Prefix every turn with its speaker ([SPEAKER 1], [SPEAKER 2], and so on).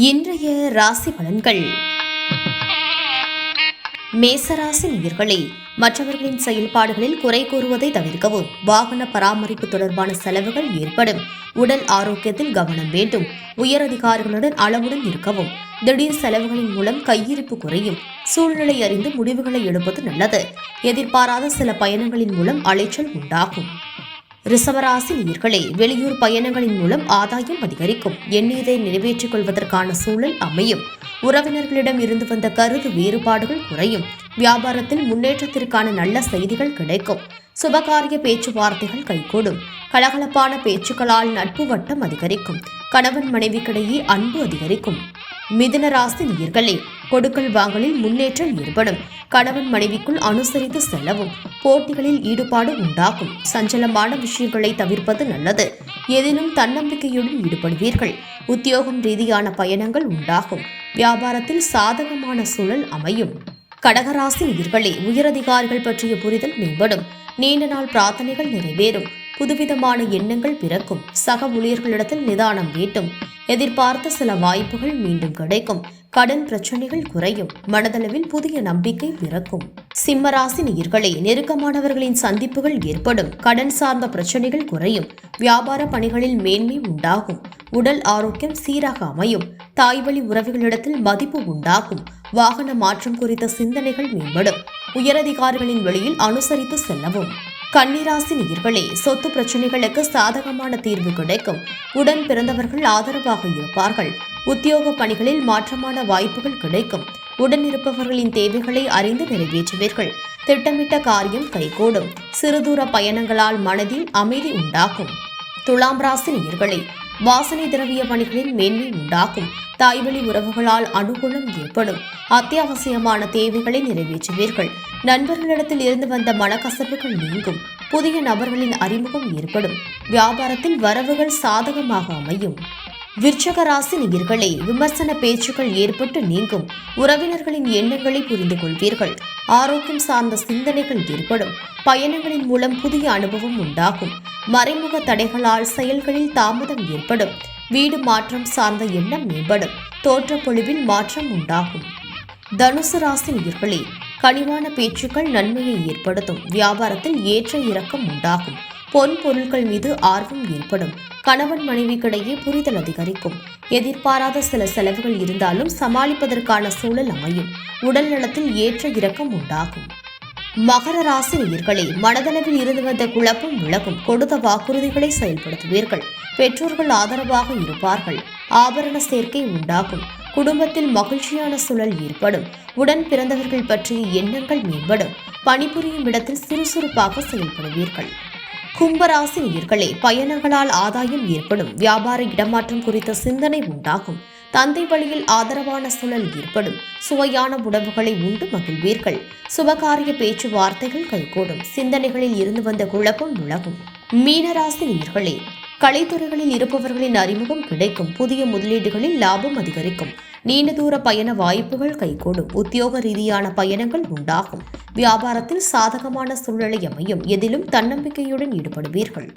[SPEAKER 1] இன்றைய ராசி பலன்கள். மேசராசி நேயர்களே மற்றவர்களின் செயல்பாடுகளில் குறை கூறுவதை தவிர்க்கவும் வாகன பராமரிப்பு தொடர்பான செலவுகள் ஏற்படும். உடல் ஆரோக்கியத்தில் கவனம் வேண்டும். உயரதிகாரிகளுடன் அளவுடன் இருக்கவும். திடீர் செலவுகளின் மூலம் கையிருப்பு குறையும். சூழ்நிலை அறிந்து முடிவுகளை எடுப்பது நல்லது. எதிர்பாராத சில பயணங்களின் மூலம் அலைச்சல் உண்டாகும். ரிசவராசி நேயர்களே வெளியூர் பயணங்களின் மூலம் ஆதாயம் அதிகரிக்கும். எண்ணியதை நிறைவேற்றிக் கொள்வதற்கான சூழல் அமையும். உறவினர்களிடம் இருந்து வந்த கருத்து வேறுபாடுகள் குறையும். வியாபாரத்தில் முன்னேற்றத்திற்கான நல்ல செய்திகள் கிடைக்கும். சுபகாரிய பேச்சுவார்த்தைகள் கைகூடும். கலகலப்பான பேச்சுக்களால் நட்பு வட்டம் அதிகரிக்கும். கணவன் மனைவிக்கிடையே அன்பு அதிகரிக்கும். மிதுன ராசி நேயர்களே கொடுக்கல் வாங்கலில் முன்னேற்றம் ஏற்படும். கணவன் மனைவிக்குள் அனுசரித்து செல்லவும் போட்டிகளில் ஈடுபாடு உண்டாகும். சஞ்சலமான விஷயங்களை தவிர்ப்பது நல்லது. எதிலும் தன்னம்பிக்கையுடன் ஈடுபடுவீர்கள். உத்தியோகம் ரீதியான பயணங்கள் உண்டாகும். வியாபாரத்தில் சாதகமான சூழல் அமையும். கடகராசி நேயர்களே உயரதிகாரிகள் பற்றிய புரிதல் மேம்படும். நீண்ட நாள் பிரார்த்தனைகள் நிறைவேறும். புதுவிதமான எண்ணங்கள் பிறக்கும். சக ஊழியர்களிடத்தில் நிதானம் வேண்டும். எதிர்பார்த்த சில வாய்ப்புகள் மீண்டும் கிடைக்கும். கடன் பிரச்சனைகள் குறையும். மனதளவில் புதிய நம்பிக்கை பிறக்கும். சிம்மராசி நேயர்களே நெருக்கமானவர்களின் சந்திப்புகள் ஏற்படும். கடன் சார்ந்த பிரச்சனைகள் குறையும். வியாபார பணிகளில் மேன்மை உண்டாகும். உடல் ஆரோக்கியம் சீராக அமையும். தாய்வழி உறவுகளிடத்தில் மதிப்பு உண்டாகும். வாகன மாற்றம் குறித்த சிந்தனைகள் மேம்படும். உயரதிகாரிகளின் வழியில் அனுசரித்து செல்லவும். கன்னிராசி நேர்களே சொத்து பிரச்சனைகளுக்கு சாதகமான தீர்வு கிடைக்கும். உடன் பிறந்தவர்கள் ஆதரவாக இருப்பார்கள். உத்தியோக பணிகளில் மாற்றமான வாய்ப்புகள் கிடைக்கும். உடனிருப்பவர்களின் தேவைகளை அறிந்து நிறைவேற்றுவீர்கள். திட்டமிட்ட காரியம் கைகூடும். சிறுதூர பயணங்களால் மனதில் அமைதி உண்டாகும். துலாம் ராசி நேர்களை வாசனை திரவிய பணிகளில் மேன்மை உண்டாகும். தாய்வழி உறவுகளால் அனுகூலம் ஏற்படும். அத்தியாவசியமான தேவைகளை நிறைவேற்றுவீர்கள். நண்பர்களிடத்தில் இருந்து வந்த மனக்கசப்புகள் நீங்கும். புதிய நபர்களின் அறிமுகம் ஏற்படும். வியாபாரத்தில் வரவுகள் சாதகமாக அமையும். விருச்சக ராசி நேயர்களே விமர்சன பேச்சுக்கள் ஏற்பட்டு நீங்கும். உறவினர்களின் எண்ணங்களை புரிந்து கொள்வீர்கள் ஆரோக்கியம் சார்ந்த சிந்தனைகள் ஏற்படும். பயணங்களின் மூலம் புதிய அனுபவம் உண்டாகும். மறைமுக தடைகளால் செயல்களில் தாமதம் ஏற்படும். வீடு மாற்றம் சார்ந்த எண்ணம் மேம்படும். தோற்றப்பொழிவில் மாற்றம் உண்டாகும். தனுசு ராசி நேயர்களே கனிவான பேச்சுக்கள் நன்மையை ஏற்படுத்தும். வியாபாரத்தில் ஏற்ற இறக்கம் உண்டாகும். பொன் பொருட்கள் மீது ஆர்வம் ஏற்படும். கணவன் மனைவிக்கிடையே புரிதல் அதிகரிக்கும். எதிர்பாராத சில செலவுகள் இருந்தாலும் சமாளிப்பதற்கான சூழல் அமையும். உடல் நலத்தில் ஏற்ற இறக்கம் உண்டாகும். மகர ராசி நேயர்களே மனதளவில் இருந்து வந்த குழப்பம் விலகும். கொடுத்த வாக்குறுதிகளை செயல்படுத்துவீர்கள். பெற்றோர்கள் ஆதரவாக இருப்பார்கள். ஆபரண சேர்க்கை உண்டாகும். குடும்பத்தில் மகிழ்ச்சியான சூழல் ஏற்படும். உடன் பிறந்தவர்கள் பற்றிய எண்ணங்கள் மேம்படும். பணிபுரியும் இடத்தில் சுறுசுறுப்பாக செயல்படுவீர்கள். கும்பராசி நேர்களே பயணங்களால் ஆதாயம் ஏற்படும். வியாபார இடமாற்றம் குறித்த சிந்தனை உண்டாகும். தந்தை வழியில் ஆதரவான சூழல் ஏற்படும். சுவையான உணவுகளை உண்டு மகிழ்வீர்கள். சுபகாரிய பேச்சுவார்த்தைகள் கைகூடும். சிந்தனைகளில் இருந்து வந்த குழப்பம் விலகும். மீனராசி நேர்களே கலைத்துறைகளில் இருப்பவர்களின் அறிமுகம் கிடைக்கும். புதிய முதலீடுகளில் லாபம் அதிகரிக்கும். நீண்ட தூர பயண வாய்ப்புகள் கைகூடும். உத்தியோக ரீதியான பயணங்கள் உண்டாகும். வியாபாரத்தில் சாதகமான சூழ்நிலை அமையும். எதிலும் தன்னம்பிக்கையுடன் ஈடுபடுவீர்கள்.